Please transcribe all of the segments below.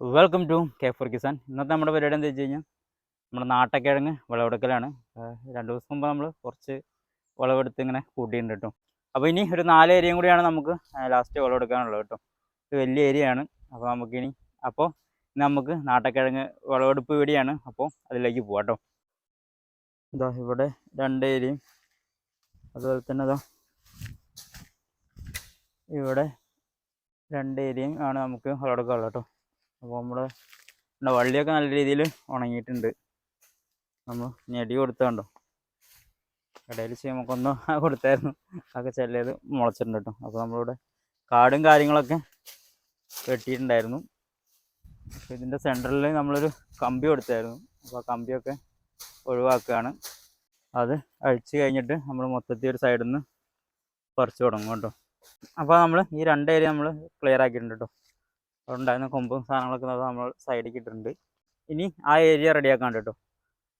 Welcome to K for Kisan ഇന്നത്തെ നമ്മുടെ പരിപാടി എന്താ വെച്ച് കഴിഞ്ഞാൽ നമ്മുടെ നാട്ടക്കിഴങ്ങ് വിളവെടുക്കലാണ്. രണ്ട് ദിവസം മുമ്പ് നമ്മൾ കുറച്ച് വിളവെടുത്ത് ഇങ്ങനെ കൂട്ടിയിട്ടുണ്ട് കേട്ടോ. അപ്പോൾ ഇനി ഒരു നാല് ഏരിയയും കൂടിയാണ് നമുക്ക് ലാസ്റ്റ് വിളവെടുക്കാനുള്ളത് കേട്ടോ. ഇത് വലിയ ഏരിയ ആണ്. അപ്പോൾ നമുക്കിനി അപ്പോൾ നമുക്ക് നാട്ടക്കിഴങ്ങ് വിളവെടുപ്പ് ഇവിടെയാണ് അപ്പോൾ അതിലേക്ക് പോവാം കേട്ടോ. ഇതാ ഇവിടെ രണ്ട് ഏരിയയും. അതുപോലെ തന്നെ ഇതാ ഇവിടെ രണ്ട് ഏരിയയും ആണ് നമുക്ക് വിളവെടുക്കാനുള്ളത് കേട്ടോ. അപ്പോൾ നമ്മുടെ വള്ളിയൊക്കെ നല്ല രീതിയിൽ ഉണങ്ങിയിട്ടുണ്ട്. നമ്മൾ ഞെടി കൊടുത്തുണ്ടോ ഇടയിൽ ആ കൊടുത്തായിരുന്നു. അതൊക്കെ ചെല്ലിയത് മുളച്ചിട്ടുണ്ട് കേട്ടോ. അപ്പോൾ നമ്മളിവിടെ കാടും കാര്യങ്ങളൊക്കെ വെട്ടിയിട്ടുണ്ടായിരുന്നു. അപ്പോൾ ഇതിന്റെ സെന്ററിൽ നമ്മളൊരു കമ്പി കൊടുത്തായിരുന്നു. അപ്പോൾ ആ കമ്പിയൊക്കെ ഒഴിവാക്കുകയാണ്. അത് അഴിച്ച് കഴിഞ്ഞിട്ട് നമ്മൾ മൊത്തത്തിൽ ഒരു സൈഡിൽ നിന്ന് പറിച്ച് തുടങ്ങും കേട്ടോ. അപ്പോൾ നമ്മൾ ഈ രണ്ട് ഏരിയ നമ്മൾ ക്ലിയർ ആക്കിയിട്ടുണ്ട് കേട്ടോ. ഉണ്ടായിരുന്ന കൊമ്പും സാധനങ്ങളൊക്കെ നമ്മൾ സൈഡിലേക്ക് ഇട്ടിട്ടുണ്ട്. ഇനി ആ ഏരിയ റെഡിയാക്കാൻ കേട്ടോ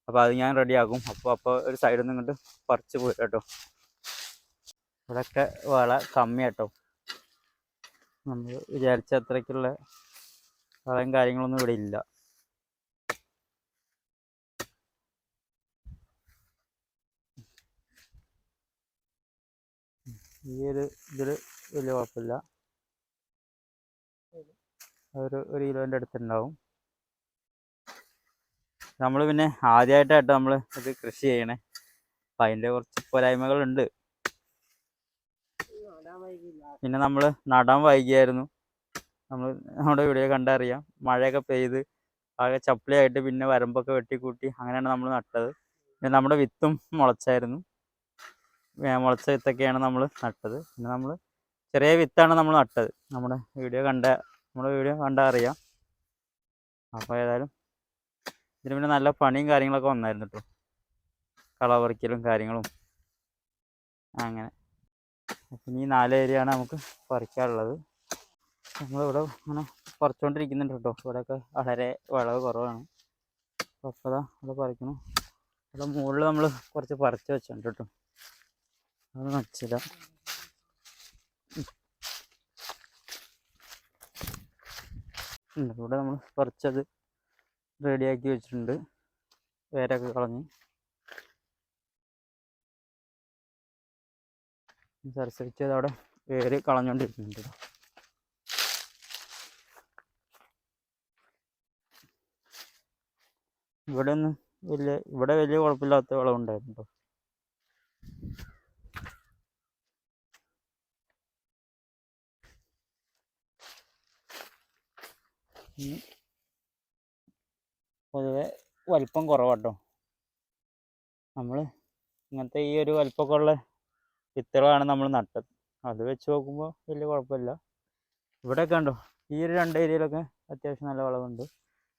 അപ്പോൾ അത് ഞാൻ റെഡിയാക്കും അപ്പോൾ അപ്പോൾ ഒരു സൈഡിൽ നിന്ന് ഇങ്ങോട്ട് പറിച്ച് പോയി കേട്ടോ. ഇവിടെയൊക്കെ വള കമ്മിയാട്ടോ. നമ്മൾ വിചാരിച്ച അത്രയ്ക്കുള്ള വളയും കാര്യങ്ങളൊന്നും ഇവിടെ ഇല്ല. ഈ ഒരു ഇതിൽ വലിയ കുഴപ്പമില്ല. ഒരു ഒരു കിലോന്റെ അടുത്തുണ്ടാവും. നമ്മൾ പിന്നെ ആദ്യമായിട്ടായിട്ട് നമ്മൾ ഇത് കൃഷി ചെയ്യണേ. അപ്പം അതിന്റെ കുറച്ച് പോരായ്മകളുണ്ട്. പിന്നെ നമ്മൾ നടാൻ വൈകിയായിരുന്നു. നമ്മൾ നമ്മുടെ വീഡിയോ കണ്ടറിയാം. മഴയൊക്കെ പെയ്ത് ആകെ ചപ്പിളിയായിട്ട് പിന്നെ വരമ്പൊക്കെ വെട്ടിക്കൂട്ടി അങ്ങനെയാണ് നമ്മൾ നട്ടത്. പിന്നെ നമ്മുടെ വിത്തും മുളച്ചായിരുന്നു. മുളച്ച വിത്തൊക്കെയാണ് നമ്മൾ നട്ടത്. പിന്നെ നമ്മൾ ചെറിയ വിത്താണ് നമ്മൾ നട്ടത്. നമ്മുടെ വീഡിയോ കണ്ട നമ്മുടെ വീഡിയോ കണ്ടാൽ അറിയാം. അപ്പോൾ ഏതായാലും ഇതിന് പിന്നെ നല്ല പണിയും കാര്യങ്ങളൊക്കെ വന്നായിരുന്നു കേട്ടോ കള പറിക്കലും കാര്യങ്ങളും. അങ്ങനെ. അപ്പം ഈ നാല് ഏരിയ ആണ് നമുക്ക് പറിക്കാനുള്ളത്. നമ്മളിവിടെ ഇങ്ങനെ പറിച്ചുകൊണ്ടിരിക്കുന്നുണ്ട് കേട്ടോ ഇവിടെയൊക്കെ വളരെ വിളവ് കുറവാണ്. അപ്പോൾ അതാ അവിടെ പറിക്കണം അവിടെ മുകളിൽ നമ്മൾ കുറച്ച് പറിച്ച് വെച്ചിട്ടുണ്ട് കേട്ടോ അത് നച്ചില്ല ഇവിടെ നമ്മൾ പറിച്ചത് റെഡിയാക്കി വെച്ചിട്ടുണ്ട്. വേരൊക്കെ കളഞ്ഞ്. സരസരിച്ച് അവിടെ വേര് കളഞ്ഞുകൊണ്ടിരിക്കുന്നുണ്ട്. ഇവിടെ ഒന്നും വലിയ ഇവിടെ വലിയ കുഴപ്പമില്ലാത്ത വിളവുണ്ടായിരുന്നു പൊതുവെ വലിപ്പം കുറവാട്ടോ. നമ്മൾ ഇങ്ങനത്തെ ഈ ഒരു വലിപ്പമൊക്കെ ഉള്ള വിത്തുകളാണ് നമ്മൾ നട്ടത്. അത് വെച്ച് നോക്കുമ്പോൾ വലിയ കുഴപ്പമില്ല. ഇവിടെയൊക്കെ ഉണ്ടോ ഈ ഒരു രണ്ട് ഏരിയയിലൊക്കെ അത്യാവശ്യം നല്ല വളവുണ്ട്.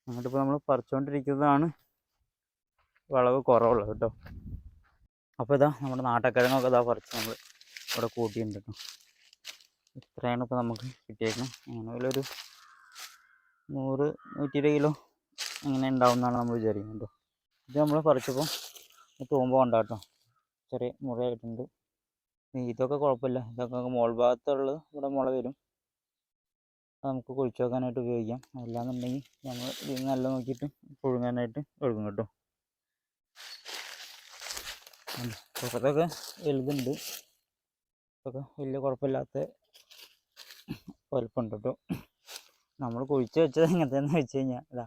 അങ്ങോട്ട് ഇപ്പോൾ നമ്മൾ പറിച്ചുകൊണ്ടിരിക്കുന്നതാണ് വളവ് കുറവുള്ളത് കേട്ടോ. അപ്പോൾ ഇതാ നമ്മുടെ നാട്ടക്കിഴങ്ങൊക്കെ ഇതാ പറിച്ച് നമ്മൾ ഇവിടെ കൂട്ടിയിട്ടുണ്ട് കേട്ടോ. ഇത്രയാണ് ഇപ്പോൾ നമുക്ക് കിട്ടിയേക്കുന്നത് അങ്ങനെ ഒരു നൂറ് നൂറ്റി ഇരുപത് കിലോ അങ്ങനെ ഉണ്ടാവും എന്നാണ് നമ്മൾ വിചാരിക്കുന്നത് കേട്ടോ ഇത് നമ്മൾ പറിച്ചപ്പോൾ തൂമ്പ ഉണ്ടാ കേട്ടോ ചെറിയ മുറയായിട്ടുണ്ട്. ഇതൊക്കെ കുഴപ്പമില്ല. ഇതൊക്കെ മോൾ ഭാഗത്തുള്ളത് ഇവിടെ മുള വരും നമുക്ക് കുഴിച്ച് വെക്കാനായിട്ട് ഉപയോഗിക്കാം. അല്ലാന്നുണ്ടെങ്കിൽ നമ്മൾ ഇത് നല്ല നോക്കിയിട്ട് പുഴുങ്ങാനായിട്ട് എടുക്കും കേട്ടോ. കുറച്ചൊക്കെ വലുതുണ്ട്. ഇതൊക്കെ വലിയ കുഴപ്പമില്ലാത്ത വലുപ്പമുണ്ട് കേട്ടോ നമ്മൾ കുഴിച്ച് വെച്ചത് എങ്ങനത്തെയെന്ന് വെച്ച് കഴിഞ്ഞാൽ ഇതാ.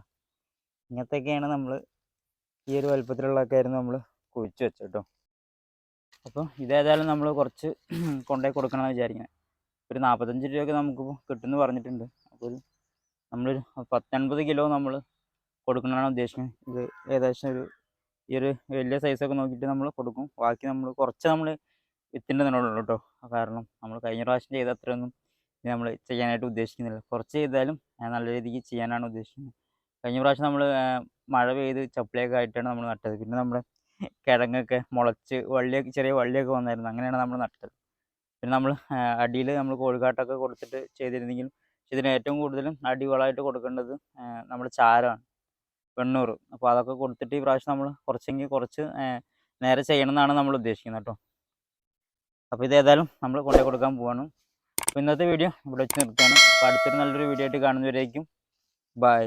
ഇങ്ങനത്തെയൊക്കെയാണ് നമ്മൾ ഈ ഒരു വലുപ്പത്തിലുള്ളതൊക്കെ ആയിരുന്നു നമ്മൾ കുഴിച്ച് വെച്ചത് കേട്ടോ അപ്പോൾ ഇതേതായാലും നമ്മൾ കുറച്ച് കൊണ്ടുപോയി കൊടുക്കണമെന്ന് വിചാരിക്കുന്നത് ഒരു നാൽപ്പത്തഞ്ച് രൂപയൊക്കെ നമുക്ക് കിട്ടുമെന്ന് പറഞ്ഞിട്ടുണ്ട്. അപ്പോൾ ഒരു നമ്മളൊരു പത്തൊൻപത് കിലോ നമ്മൾ കൊടുക്കണമെന്നാണ് ഉദ്ദേശിക്കുന്നത് ഇത് ഏകദേശം ഒരു ഈ ഒരു വലിയ സൈസൊക്കെ നോക്കിയിട്ട് നമ്മൾ കൊടുക്കും. ബാക്കി നമ്മൾ കുറച്ച് നമ്മൾ വിത്തിന്റെ നിലവിലുള്ളൂ കേട്ടോ കാരണം നമ്മൾ കഴിഞ്ഞ പ്രാവശ്യം ചെയ്ത അത്രയൊന്നും നമ്മൾ ചെയ്യാനായിട്ട് ഉദ്ദേശിക്കുന്നില്ല. കുറച്ച് ചെയ്താലും നല്ല രീതിക്ക് ചെയ്യാനാണ് ഉദ്ദേശിക്കുന്നത്. കഴിഞ്ഞ പ്രാവശ്യം നമ്മൾ മഴ പെയ്ത് ചപ്പിളിയൊക്കെ ആയിട്ടാണ് നമ്മൾ നട്ടത്. പിന്നെ നമ്മൾ കിഴങ്ങൊക്കെ മുളച്ച് വള്ളിയൊക്കെ ചെറിയ വള്ളിയൊക്കെ വന്നായിരുന്നു. അങ്ങനെയാണ് നമ്മൾ നട്ടത്. പിന്നെ നമ്മൾ അടിയിൽ നമ്മൾ കോഴിക്കാട്ടൊക്കെ കൊടുത്തിട്ട് ചെയ്തിരുന്നെങ്കിലും ഇതിന് ഏറ്റവും കൂടുതലും അടിവളമായിട്ട് കൊടുക്കേണ്ടത് നമ്മൾ ചാരമാണ് വെണ്ണൂറ്. അപ്പോൾ അതൊക്കെ കൊടുത്തിട്ട് ഈ പ്രാവശ്യം നമ്മൾ കുറച്ചെങ്കിൽ കുറച്ച് നേരെ ചെയ്യണം എന്നാണ് നമ്മൾ ഉദ്ദേശിക്കുന്നത് കേട്ടോ. അപ്പോൾ ഇത് ഏതായാലും നമ്മൾ കൊണ്ടുപോയി കൊടുക്കാൻ അപ്പോൾ ഇന്നത്തെ വീഡിയോ ഇവിടെ വെച്ച് നിർത്തുകയാണ്. അപ്പോൾ അടുത്തൊരു നല്ലൊരു വീഡിയോ ആയിട്ട് കാണുന്നവരേക്കും. ബൈ